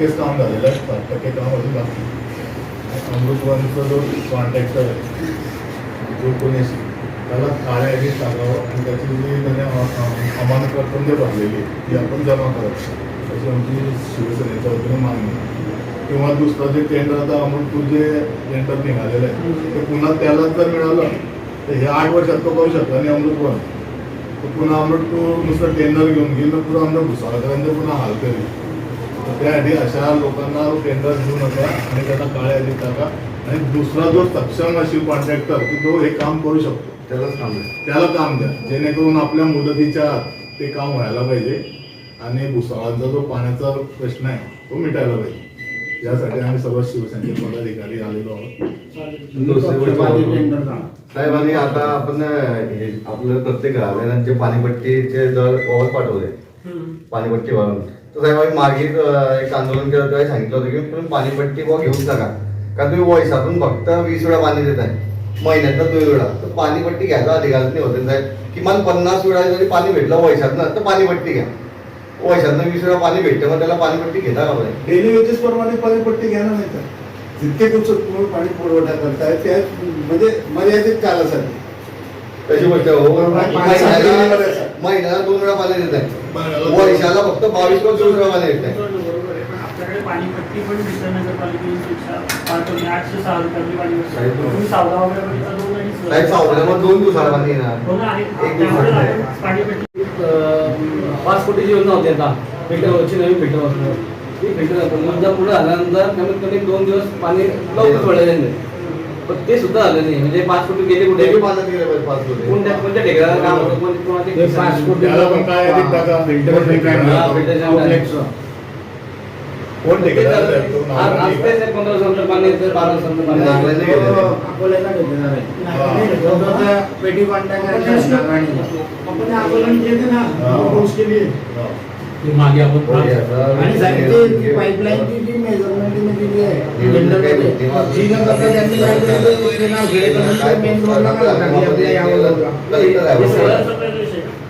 अजून टक्केच काम झालेलं आहे. साठ टक्के काम अजून बाकी. आहे. अमृतवनचा जो कॉन्ट्रॅक्टर आहे जो कोणी असेल त्याला काळ्या यादीत टाकावं आणि त्याची जी त्याने अ- अमानत रक्कम जे भरलेली ती आपण जमा करायची अशी आमची शिवसेनेच्या वतीने मागणी किंवा दुसरं जे टेंडर आता अमृतपूर जे टेंडर निघालेलं आहे ते पुन्हा त्यालाच जर मिळालं तर हे आठ वर्षात तो करू शकतो आणि अमृतवन तर पुन्हा अमृतपूर नुसतं टेंडर घेऊन गेलं तर पुन्हा आमच्या भुसावळकरांचे पुन्हा हाल करेल त्यासाठी अशा लोकांना टेंडर घेऊ नका आणि त्यांना काळ्या यादीत टाका. आणि दुसरा जो सक्षम असेल कॉन्ट्रॅक्टर की तो हे काम करू शकतो त्यालाच काम आहे त्याला काम द्या. जेणेकरून आपल्या मुदतीच्या आत ते काम व्हायला पाहिजे. आणि भुसावळांचा जो पाण्याचा प्रश्न आहे तो मिटायला पाहिजे. यासाठी आम्ही सर्व शिवसेनेचे पदाधिकारी आलेलो आहोत. साहेबांनी आता आपण अं, हे आपलं प्रत्येक घराण्यांचे पाणीपट्टीचे दर ओवर पाठवले. पाणीपट्टी भरून तर साहेब आम्ही मागे एक आंदोलन केलं तेव्हा सांगितलं होतं की तुम्ही पाणीपट्टी बुवा घेऊन टाका कारण तुम्ही वैशातून फक्त वीस वेळा पाणी देत आहे. महिन्यातनं दोन वेळा. तर पाणीपट्टी घ्यायचा अधिकार नाही होते साहेब. किमान पन्नास वेळा जरी पाणी भेटलं वैशातनं तर पाणीपट्टी घ्या. वैशातनं वीस वेळा पाणी भेटतं मग त्याला पाणीपट्टी घेता का बरं? डेली वेजेस प्रमाणे पाणीपट्टी घ्यायला नाही तर जितके दिवसात तुम्ही पाणी पुरवठा करताय त्या म्हणजे मर्यादित कालासाठी. तशी गोष्ट हो. महिन्याला पाणी- दोन वेळा पाणी देत आहे वर्षाला फक्त बावीस किंवा चोवीस वेळा पाणी देत आहे पण पाणीपट्टी पण आठशे सहा रुपयाची बघितला दोन दोन दिवसाला पाणी येणार. हो पाच कोटीची योजना होती आता. फिल्टरवरची नवीन फिल्टर बसणार ती फिल्टर मुद्दा पुढे आल्यानंतर कमीत कमी दोन दिवस पाणी लवकर सोडायला पण ते सुद्धा झालं नाही म्हणजे पाच कोटी गेले कुठे पाहिजे पाच कोटी. कोणत्या कोणत्या ठिकाणाला काम होतं कोण- कोणाचे ते पाच कोटी त्याला पण काय यादीत टाका फिल्टर काय हा, फिल्टरचं Complex. कोण ठेकेदार आहे? तो नाव आज नाही आज का? ते पंधरा संतर पाणी येतं बारा संतर पाणी नाही, येतं. नाही गेलेलं. अकोल्याला घेतलेला. आहे तो आता पेटी कॉन्ट्रॅक्ट आपण आंदोलन केले ना हा. पाऊस केली हा. मागे आपण हो, याचा आणि जी मेजरमेंट दिली आहे. त्यांनी काय केलं, ते नाव घेतल्यानंतर मेन रोडला का आपल्या या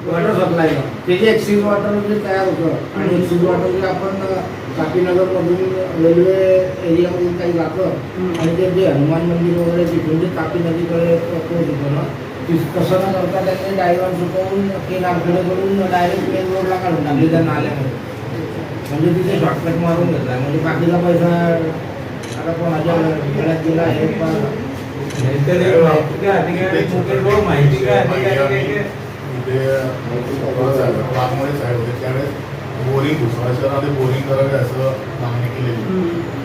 वॉटर सप्लाय ते जे एक्सिस वॉटर जे तयार होतं आणि एक्सिस वॉटर जे आपण काकीनगर मधून रेल्वे एरियामधून काही जातं आणि ते जे हनुमान मंदिर वगैरे तिथून जे तापी नदीकडे पोहोच होतं ना तसं न करता त्यांनी डायव्हर चुकवून केनारकडे करून डायरेक्ट मेन रोडला काढून टाकली त्या नाल्यामध्ये म्हणजे तिथे शॉर्टकट मारून घेतला म्हणजे बाकीचा पैसा आता कोणाच्या गळ्यात गेला हे पण इथे वाघमोडे साहेब होते त्यावेळेस बोरिंग शहरामध्ये बोरिंग करावे असं मागणी केलेली.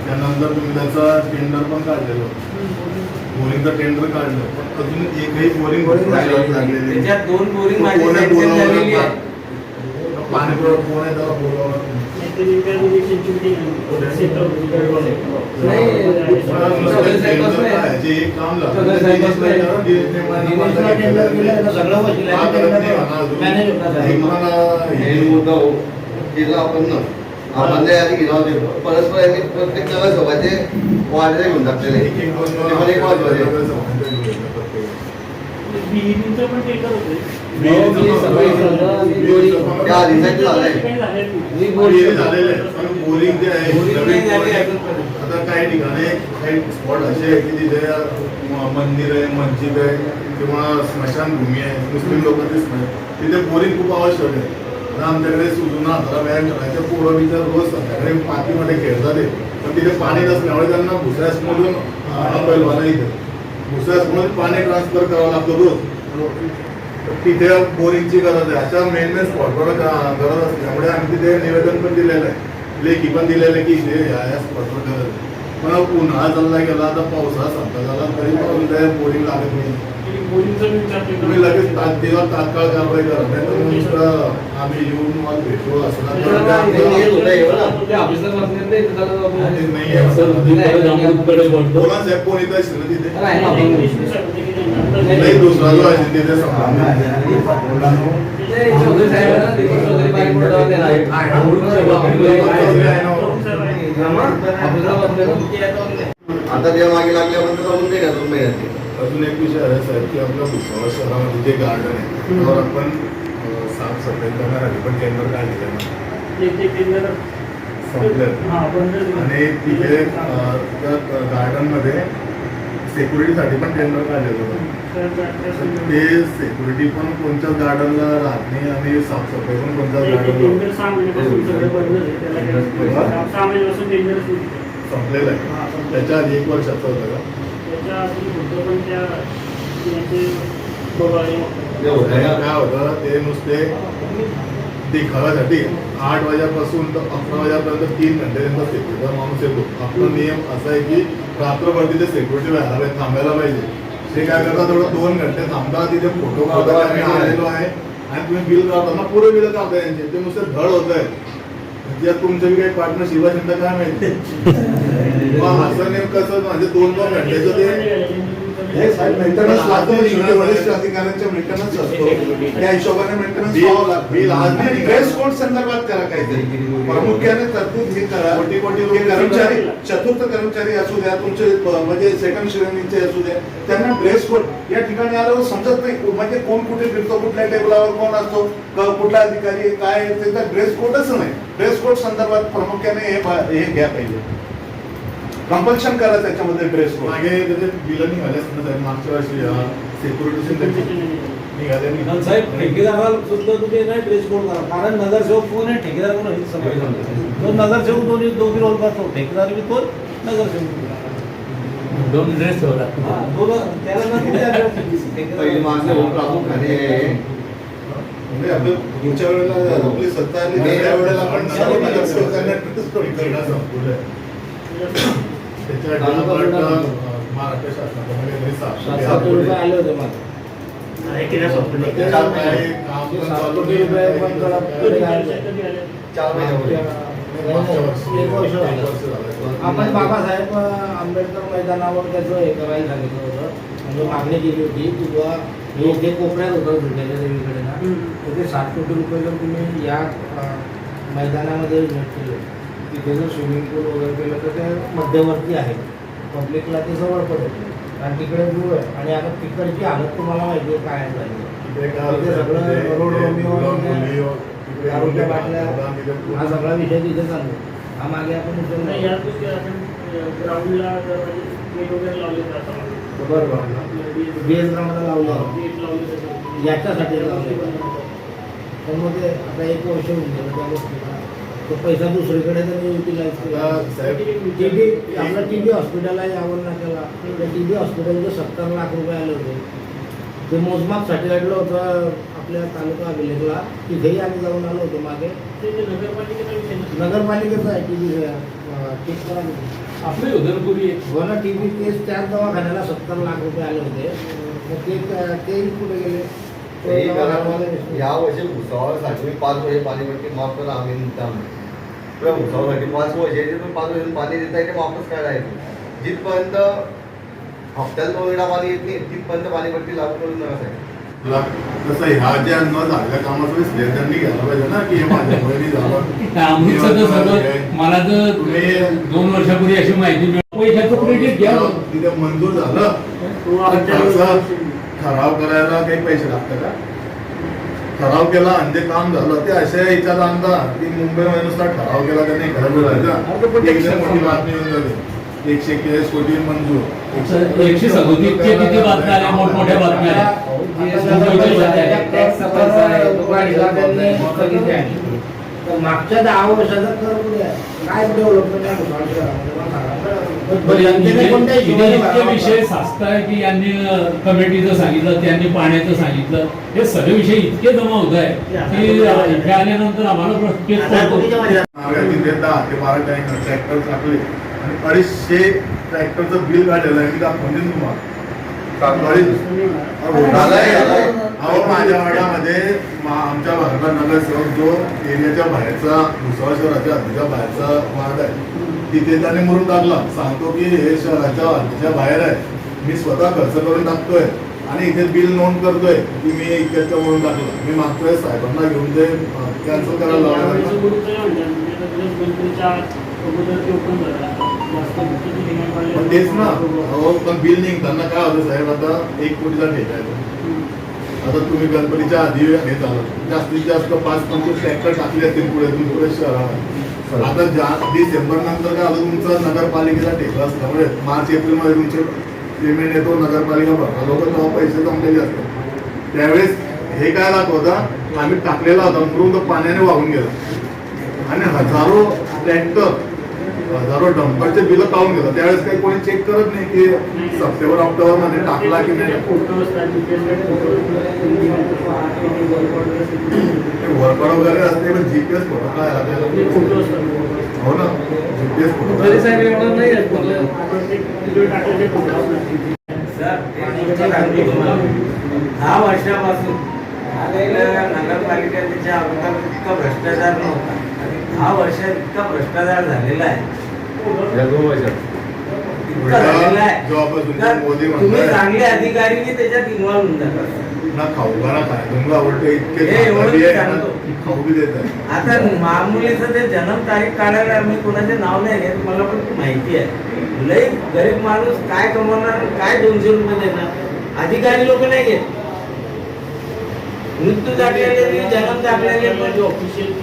त्यानंतर तुम्ही त्याचा टेंडर पण काढलेलं. बोरिंगचं टेंडर काढलं. पण अजून एकही बोरिंग लागलेली. दोन बोरिंग आहे. पाणी पुरवठा कोण आहे त्याला बोलावलं? केला आपण ना आपण आधी गेलो होतो परस्पर यांनी प्रत्येक नगरसभाचे वाढले घेऊन टाकलेले एक एक बोरिंग- जे आहे. आता काही ठिकाणी काही स्पॉट असे आहे की तिथे मंदिर आहे मस्जिद आहे किंवा स्मशानभूमी आहे मुस्लिम लोकांचे स्मशान तिथे बोरिंग खूप आवश्यक आहे. आता आमच्याकडे सुजून हाताला व्यायाम करायचे पोरं बिचार रोज संध्याकाळी मातीमध्ये खेळतात. पण तिथे पाणी नसल्यामुळे त्यांना भुसाऱ्यासमधून पैलवाना इथे. भुसाऱ्यासमधून पाणी ट्रान्सफर करावं लागतं रोज. तिथे बोरिंगची गरज आहे. अशा मेन मेन स्पॉटवर गरज असल्यामुळे आम्ही तिथे निवेदन पण दिलेलं आहे. लेखी पण दिलेलं आहे की इथे या या स्पॉटवर गरज आहे. पण उन्हाळा चालला गेला आता पावसाळा संपला झाला तरी पण इथे बोरिंग लागत नाही. तुम्ही लगेच तात्काळ तात्काळ कारवाई करा. नाही तर आम्ही येऊन मला भेटू असं ते नका. जरा ते नीट होतं बघा. ते ऑफिसला बसले ते जरा आपण- ते नाही बोला साहेब कोण येत असेल ना तिथे? नाही, दुसरा जो आहे तिथे आता त्या मागे लागल्यापर्यंत जाऊन अजून एक विषय आहे साहेब की आपल्या भुसावळ शहरामध्ये जे गार्डन आहे त्यावर आपण अं, साफसफाई करणार पण आहे पण टेंडर काय हा आणि तिथे गार्डनमध्ये गार्डनमध्ये सेक्युरिटीसाठी पण टेंडर काढलेलं होतं ते सेक्युरिटी पण कोणत्याच गार्डनला राहत नाही आणि साफसफाई पण कोणत्याच गार्डनला आहे. संपलेलं आहे. त्याच्या आधी एक वर्षाचं होतं का? ते? काय होतं ते नुसते दिखाव्यासाठी आठ वाजेपासून तर अकरा वाजेपर्यंत तीन घंटे त्यांचा सेक्युरिटीचा माणूस येतो. आपला नियम असा आहे की रात्रभर तिथे सेक्युरिटी पाहिजे थांबायला पाहिजे. ते काय करतात थोडं दोन घंटे थांबतात तिथे फोटो काढतात आम्ही आलेलो आहे. आणि तुम्ही बिल काढताना पुरे बिल काढताय यांचे ते नुसते धड होत आहे त्यात तुमचं बी काही पार्टनर शिवा चिंता काय माहिती? मग असं नेमकं कसं म्हणजे दोन दोन घंटेचं ते हे साहेब मेंटेनन्स लागतो शेवटी वरिष्ठ अधिकाऱ्यांच्या मेंटेनन्स असतो. त्या हिशोबाने मेंटेनन्स लागतं. ड्रेस कोड संदर्भात करा काहीतरी. प्रामुख्याने तरतूद हे करा. कोटी- कोटी की रुपये कर्मचारी चतुर्थ कर्मचारी असू द्या तुमचे म्हणजे सेकंड श्रेणीचे असू द्या त्यांना ड्रेस कोड या ठिकाणी आल्यावर समजत नाही. म्हणजे कोण कुठे फिरतो कुठल्या टेबलावर कोण असतो कुठला अधिकारी काय त्याचा ड्रेस कोडच नाही. ड्रेस कोड संदर्भात प्रामुख्याने हे घ्या पाहिजे. कंपल्शन करा त्याच्यामध्ये ड्रेस कोड मागे त्याचे बिलं निघाले असतील ना साहेब? मागच्या वर्षी सेक्युरिटी निघाले. साहेब ठेकेदाराला सुद्धा तुम्ही नाही ड्रेस कोड करा. कारण नगरसेवक कोण आहे? ठेकेदार कोण आहे? समजलं तो नगरसेवक दोन्ही दोघी रोल करतो. ठेकेदार बी तो नगरसेवक. दोन ड्रेस ठेवला त्याला खाली आहे. म्हणजे आपलं पुढच्या वेळेला आपली सत्ता आली नाही, त्या वेळेला आपण सर्व नगरसेवकांना. त्याच्या महाराष्ट्र. आपण बाबासाहेब आंबेडकर मैदानावर त्याचं हे करायला सांगितलं होतं. म्हणजे मागणी केली होती की बुवा हे जे कोपऱ्यात होतं दुर्गाच्या देवीकडे ना तर ते सात कोटी रुपये जर तुम्ही या मैदानामध्ये इन्व्हेस्ट केले तिथे जर स्विमिंग पूल वगैरे केलं तर ते मध्यवर्ती आहे. पब्लिकला ते जवळ पडेल कारण तिकडे दूर आहे. आणि आता तिकडची हालत तुम्हाला माहिती आहे काय झाली सगळं तिथे- रोड तिकडे दारूच्या बाटल्या. हा सगळा विषय तिथे चालू आहे. हा मागे आपण उचलला नाही, या गोष्टी आपण ग्राउंडला गेट वगैरे लावले बरोबर ग्राउंडला लावलं. जातात याच्यासाठी लावलं पण मग ते आता एक वर्ष होऊन गेलं त्या गोष्टीला. तो पैसा दुसरीकडे त्यांनी युटिलाइज केला. टी बी आपलं टी बी हॉस्पिटल आहे यावर ना केला त्या टी बी हॉस्पिटलचे सत्तर लाख रुपये आले होते. ते मोजमापसाठी काढलं होतं आपल्या तालुका विलेजला तिथेही आम्ही जाऊन आलो होतो मागे. ते नगरपालिकेचा आहे टी बी तुम्ही. आपले उदरपुरी हो ना टी बी केस त्याच दवाखान्याला सत्तर लाख रुपये आले होते. मग ते तेही कुठे गेले? तो. या वर्षी भुसावळसाठी पाच वर्षे पाणीपट्टी माफ करा आम्ही किंवा भुसावळसाठी पाच वर्षे तुम्ही पाच वर्ष पाणी देताय ते वापस काढायचं जिथपर्यंत हप्त्याला दोन वेळा पाणी येत नाही तिथपर्यंत पाणीपट्टी लागू करून नका साहेब. ह्या ज्या न झालेल्या कामाचं श्रेय त्यांनी घ्यायला पाहिजे ना की हे माझ्यामुळे झालं? मला तर दोन वर्षापूर्वी अशी माहिती पैशाचं क्रेडिट घ्या तिथे मंजूर झालं. खर्च ठराव करायला काही पैसे लागतात का ठराव केला आणि ते काम झालं ते अशा याच्यात आणता की मुंबईमध्ये नुसता ठराव केला त्यांनी एकदम मोठी बातमी येऊन झाली एकशे एक्केचाळीस कोटी मंजूर. एकशे सदोतीसचे किती बातम्या आल्या? मोठमोठ्या बातम्या मागच्या दहा वर्षाचा कर? काय डेव्हलपमेंट इतके भरावा? विषय साचताय की यांनी कमिटीचं सांगितलं त्यांनी पाण्याचं सांगितलं. हे सगळे विषय इतके जमा होत आहे की इथे आल्यानंतर आम्हाला ट्रॅक्टर टाकले आणि अडीचशे ट्रॅक्टरचं बिल काढलेलं आहे. मी दाखवून देईन तुम्हाला. अहो, माझ्या वाड्यामध्ये आमच्या भागातला नगरसेवक जो एरियाच्या बाहेरचा भुसावळ शहराच्या हद्दीच्या बाहेरचा वार्ड आहे तिथे त्याने मुरून टाकला. सांगतो की हे शहराच्या हद्दीच्या बाहेर आहे. मी स्वतः खर्च करून टाकतोय आणि इथे बिल नोंद करतोय की मी इतक्याचं म्हणून टाकलं. मी मागतोय साहेबांना घेऊन ते कॅन्सल करायला म्हणतात, म्हणजे तेच ना. अहो पण बिल निघताना काय होतं साहेब आता एक कोटीचा ठेका आहे. आता तुम्ही गणपतीच्या आधी हे झालं जास्तीत जास्त पाच पंचवीस ट्रॅक्टर टाकले असतील पुढे तुम्ही पुढे शहरात. आता ज्या डिसेंबर नंतर काय आलं तुमचं नगरपालिकेला टेकलं असल्यामुळे मार्च एप्रिलमध्ये तुमचे पेमेंट येतो नगरपालिका भरता लोक तेव्हा पैसे जमलेले असतात. त्यावेळेस हे काय दाखवता आम्ही टाकलेला होता. म्हणून तो पाण्याने वाहून गेला. आणि हजारो ट्रॅक्टर हजारो डंपरचे बिलं काढून गेलं त्यावेळेस काही कोणी चेक करत नाही की सप्टेंबर ऑक्टोबरमध्ये टाकला की नाही. वर्कर वगैरे असते पण जीपीएस फोटो काय हो ना जीपीएस फोटो दहा वर्षापासून नगरपालिका अगोदर इतका भ्रष्टाचार नव्हता. दहा वर्षात इतका भ्रष्टाचार झालेला आहे. का तुम्ही. चांगले अधिकारीने त्याच्यात इन्व्हॉल्व होऊन जातात आता मामुलीचं ते जन्म तारीख काढायला मी कोणाचे नाव नाही घेत. मला पण माहिती आहे. लई गरीब माणूस काय कमवणार काय दोनशे रुपये देणार? अधिकारी लोक नाही घेत. मृत्यू दाखलेले जन्म दाखलेले पण. ऑफिशियल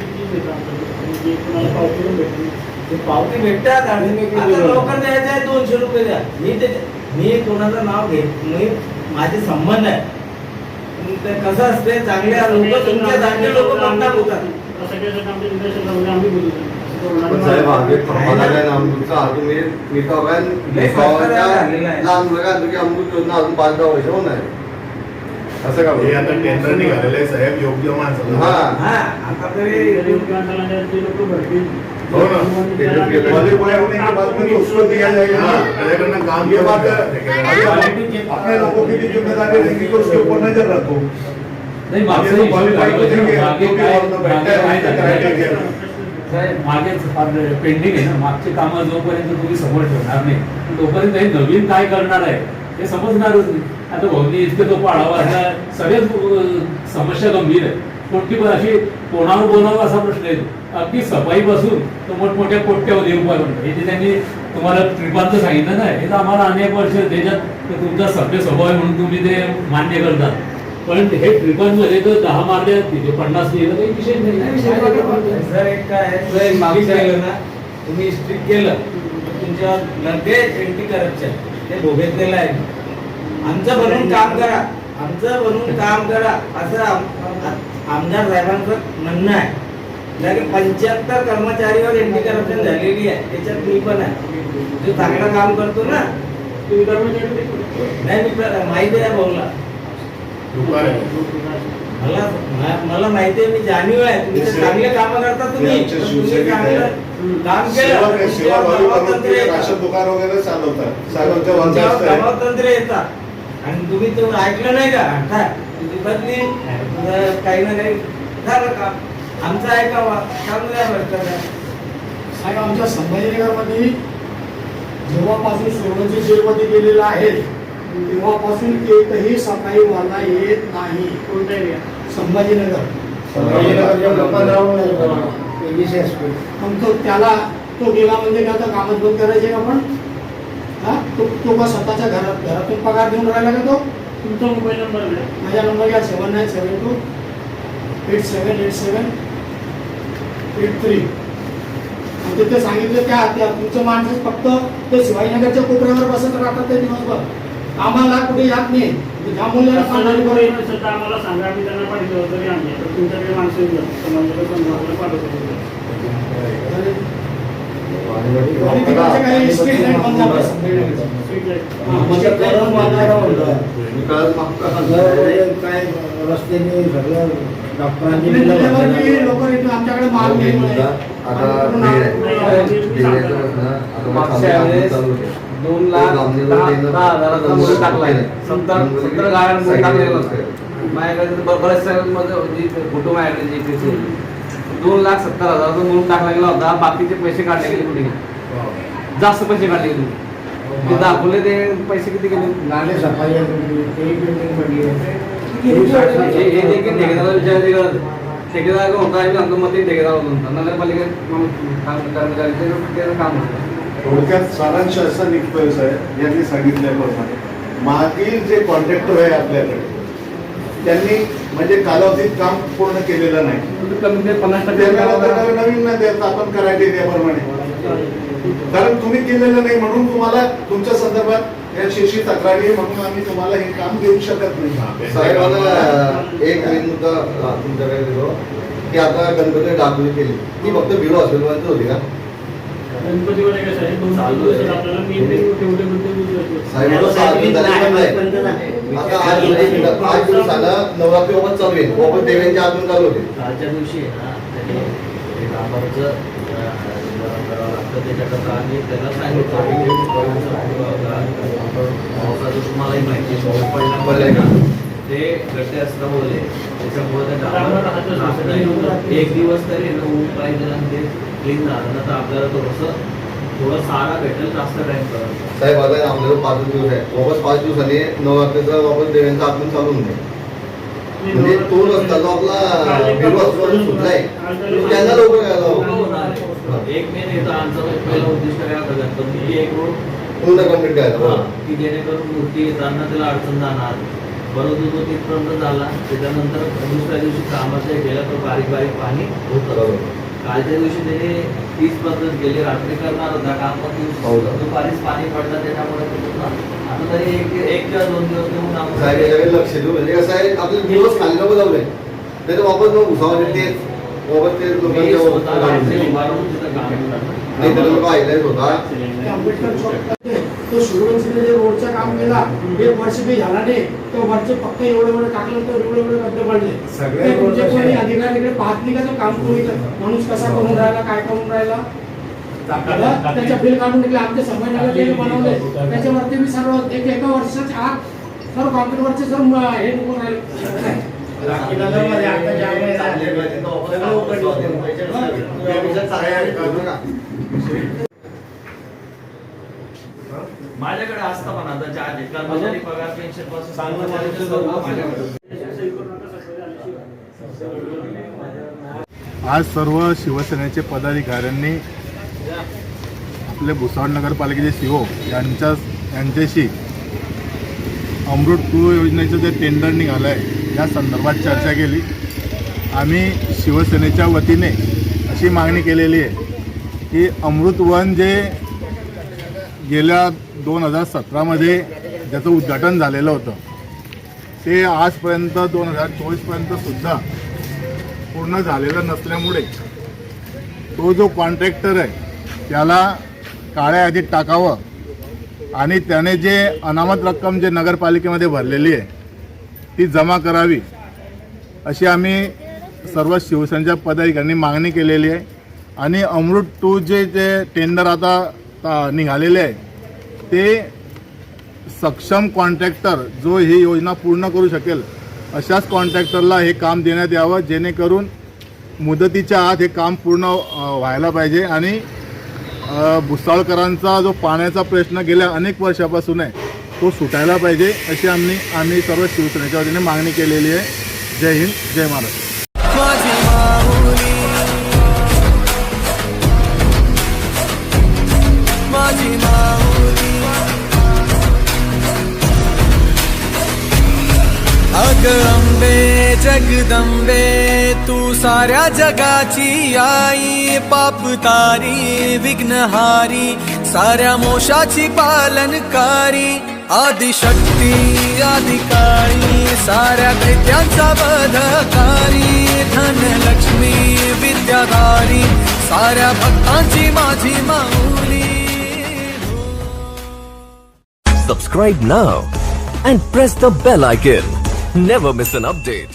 ते पावती भेटतात आणि आता लवकर द्यायचं आहे दोनशे रुपये द्या. मी त्याच्या मी कोणाचं नाव घेत मी माझे संबंध आहे. ते कसं असते चांगले लोक तुमच्या चांगले लोक बदनाम होतात साहेब काय नाम तुमचं अजून मी मी तो. लहान की अमृत योजना अजून पाच दहा वर्ष होणार आहे. असं का हे आता टेंडर निघालेलं आहे साहेब योग्य माणसाला हा. हा आता तरी गरीब माणसाला जर ते लोक भरतील. हो ना. होने के बाद में उसको दिया जाएगा हाँ, ना काम ये बात अपने लोगों की भी जिम्मेदारी रहेगी उसके ऊपर नजर रखो नाही तो देंगे, और है, पेंडिंग आहे ना. मागचे कामं जोपर्यंत तुम्ही समोर ठेवणार नाही तोपर्यंत हे नवीन काय करणार आहे? हे समजणारच नाही. आता भवनी इतके तो पाडावा असा सगळ्याच समस्या गंभीर आहे कोणती पण अशी कोणावर बोलावं असा प्रश्न येतो. अगदी सफाईपासून तर मोठमोठ्या कोट्यावधी रुपयापर्यंत हे जे त्यांनी तुम्हाला ट्रिपांचं सांगितलं ना हे तर आम्हाला अनेक वर्ष त्याच्यात ते तुमचा सभ्य स्वभाव आहे म्हणून तुम्ही ते मान्य करतात. पण हे ट्रिपांमध्ये तर दहा मारले तिथे पन्नास लिहिलं काही विषय नाही. सर एक काय केलं ना तुम्ही स्ट्रिक्ट केलं. तर तुमच्यावर लगेच एंटी करप्शन ते भोगेतलेलं आहे आमचं बनवून काम करा. आमचं बनवून काम करा. असं आमदार साहेबांचं म्हणणं आहे. लगे पंच्याहत्तर कर्मचारीवर एंटी करप्शन झालेली आहे. त्याच्यात मी पण आहे. जो चांगलं काम करतो ना नाही मी माहिती आहे आहे. मला मला माहिती आहे मी जाणीव आहे. तुमचे जसे- चांगले काम करता तुम्ही. तुम्ही. काम केलं. येतात. दुकान वगैरे चालवतात. आणि तुम्ही तो ऐकलं नाही का? काय तुझी बदली काही ना काही झालं का? आमचं ऐकावा चांगलं आहे भ्रष्टाचार साहेब आमच्या संभाजीनगरमध्ये जेव्हापासून सोनची जेलमध्ये गेलेला आहे तेव्हापासून एकही सकाळी वाला येत नाही. कोणता एरिया संभाजीनगर. मग तो त्याला तो गेला म्हणजे काय आता कामच बंद करायचे का आपण? हा? तो तो का स्वतःच्या घरात घरातून पगार देऊन राहिला का तो? तुमचा मोबाईल नंबर द्या माझा नंबर घ्या seven nine seven two eight seven eight seven eight three तिथे सांगितलं त्या त्या तुमचं माणसं फक्त ते शिवाजीनगरच्या कोपऱ्यावर बसत राहतात ते दिवसभर. आम्हाला कुठे यात नाही. म्हणजे ज्या मुलाला आम्हाला सांगा आम्ही त्यांना पाठवलं तरी आम्ही तर तुमच्याकडे माणसं येऊन समाजाला पाठवतो हा, म्हणजे काय रस्त्याने सगळं डॉक्टरांनी लोक आमच्याकडे माल आता दोन लाख दहा हजाराचा टाकलाय. सत्तर सत्तर गाड्या मुलं टाकलेलं माझ्याकडे बऱ्याचशा फोटो माझ्याकडे जे दोन लाख सत्तर हजाराचा म्हणून टाकला गेला होता. बाकीचे पैसे काढले गेले कुठे जास्त पैसे काढले गेले. ते दाखवले ते पैसे किती गेले? नाले सफाई. हे देखील ठेकेदाराला विचारायची गरज. ठेकेदार का होता आम्ही सांगतो मग ते ठेकेदार होता काम कर्मचारी काम होतं थोडक्यात सारांश असा निघतोय साहेब यांनी सांगितल्याप्रमाणे. मागील जे कॉन्ट्रॅक्टर आहे आपल्याकडे त्यांनी म्हणजे कालावधीत काम पूर्ण केलेलं नाही. त्याला नवीन न देता आपण कराटे त्याप्रमाणे. कारण तुम्ही केलेलं नाही म्हणून तुम्हाला तुमच्या संदर्भात या शेशी तक्रारी आहे म्हणून आम्ही तुम्हाला हे काम देऊ शकत नाही. साहेब मला एक मेन मुद्दा तुमच्याकडे की आता गणपती डागुली केली. ती फक्त बिरो हॉस्पिटलमध्ये होती का? गणपतीमध्ये कसं आहे. दोन तीन दिवसात आपल्याला मेन मेन तेवढे मुद्दे बुजवायचे. साहेब आता सहा दिवस झाले पण नाही. आता आज एक- आठ दिवस झाला नवरात्री ओपन चालू आहे. ओपन देव्यांच्या आतून चालू होते. कालच्या दिवशी आहे ना त्याने ते कामाचं अं, करावं लागतं. त्याच्याकरता आम्ही त्याला सांगितलं. की पावसाचं तुम्हालाही माहिती पाऊस पडला का? ते गड्डे असल्यामुळे त्याच्यामुळे. एक दिवस तरी ना ऊन पाहिजे झालं ना तर आपल्याला थोडंसं थोडं सारा भेटेल जास्त टाइम साहेब आता आपल्याला पाच दिवस आहे. वापस पाच दिवसांनी नवरात्रीचा वापस देव्यांचा आतून चालू होऊन जाईल म्हणजे तो रस्ता जो आपला सुटलाय. तो त्यांना. एक मेन येतं आमचं पहिलं उद्दिष्ट काय होतं गणपती एक रोड पूर्ण कंप्लीट करायला बरोबर. की जेणेकरून मूर्ती येताना त्याला अडचण जाणार. बरोबर तो तिथपर्यंत झाला त्याच्यानंतर दुसऱ्या दिवशी कामाचं हे केलं तर बारीक बारीक पाणी होतं. बरोबर. कालच्या दिवशी त्याने तीस पद्धत गेली रात्री करणार होता काम पण हो. दुपारीच पाणी पडलं त्याच्यामुळे ते. आता तरी एक एक किंवा दोन दिवस घेऊन आपण लक्ष देऊ म्हणजे कसं आहे आपले दिवस खाली नको जाऊले नाही तर वापस मग घुसामध्ये तेच वापस मी लोकांच्या. नाही तर लोक ऐकलेच होता ते तो सूर्यवंशीने जे रोडचं काम केला एक वर्ष काही झाला नाही तो वरचे फक्त एवढे एवढे टाकलं तर एवढे एवढे रद्द पडले ते तुमचे रोडचं कोणी. अधिकारी इकडे पाहत नाही का तो काम कोणी माणूस कसा करून राहिला काय करून राहिला? त्याच्या बिल काढून निघले आमच्या संभाजीनगर जे बनवले त्याच्यावरती मी सर्व एक एका वर्षाच्या आत सर्व कॉम्प्युटरवरचे सर्व हे निघून राहिले. आता ज्या वेळेस झाले, सगळं उघडलं होतं. माझ्याकडे असतं पण आता चार्ज कर्मचारी पगार पेन्शनपासून माझ्याकडे आज सर्व शिवसेनेचे पदाधिकाऱ्यांनी आपले भुसावळ नगरपालिकेचे सीओ यांच्या यांच्याशी अमृत टू योजनेचं जे टेंडर निघालं आहे या संदर्भात चर्चा केली. आम्ही शिवसेनेच्या वतीने अशी मागणी केलेली आहे की अमृत वन जे गेल्या दोन हजार सतरामध्ये ज्याचं उद्घाटन झालेलं होतं. ते आजपर्यंत दोन हजार चोवीसपर्यंत सुद्धा पूर्ण झालेलं नसल्यामुळे तो जो कॉन्ट्रॅक्टर आहे त्याला काळ्या यादीत टाकावं आणि त्याने जे अनामत रक्कम जे नगरपालिकेमध्ये भरलेली आहे ती जमा करावी अशी आम्ही सर्व शिवसेनेच्या पदाधिकाऱ्यांनी मागणी केलेली आहे. आणि अमृत टू जे जे टेंडर आता निघालेले आहे ते सक्षम कॉन्ट्रॅक्टर जो ही योजना पूर्ण करू शकेल अशाच कॉन्ट्रॅक्टरला हे काम देण्यात यावं जेणेकरून मुदतीच्या आत हे काम पूर्ण व्हायला पाहिजे. आणि भुसाळकरांचा जो पाण्याचा प्रश्न गेल्या अनेक वर्षापासून आहे तो सुटायला पाहिजे अशी आम्ही आम्ही सर्व शिवसेनेच्या वतीने मागणी केलेली आहे. जय हिंद जय महाराष्ट्र. जगदंबे तू साऱ्या जगाची आई, पाप तारी विघ्नहारी साऱ्या मोशाची पालनकारी आदिशक्ती आदिकाळी साऱ्या दैत्यांचा वधकारी धनलक्ष्मी विद्याधारी साऱ्या भक्तांची माझी माऊली Subscribe now and press the bell icon. Never miss an update.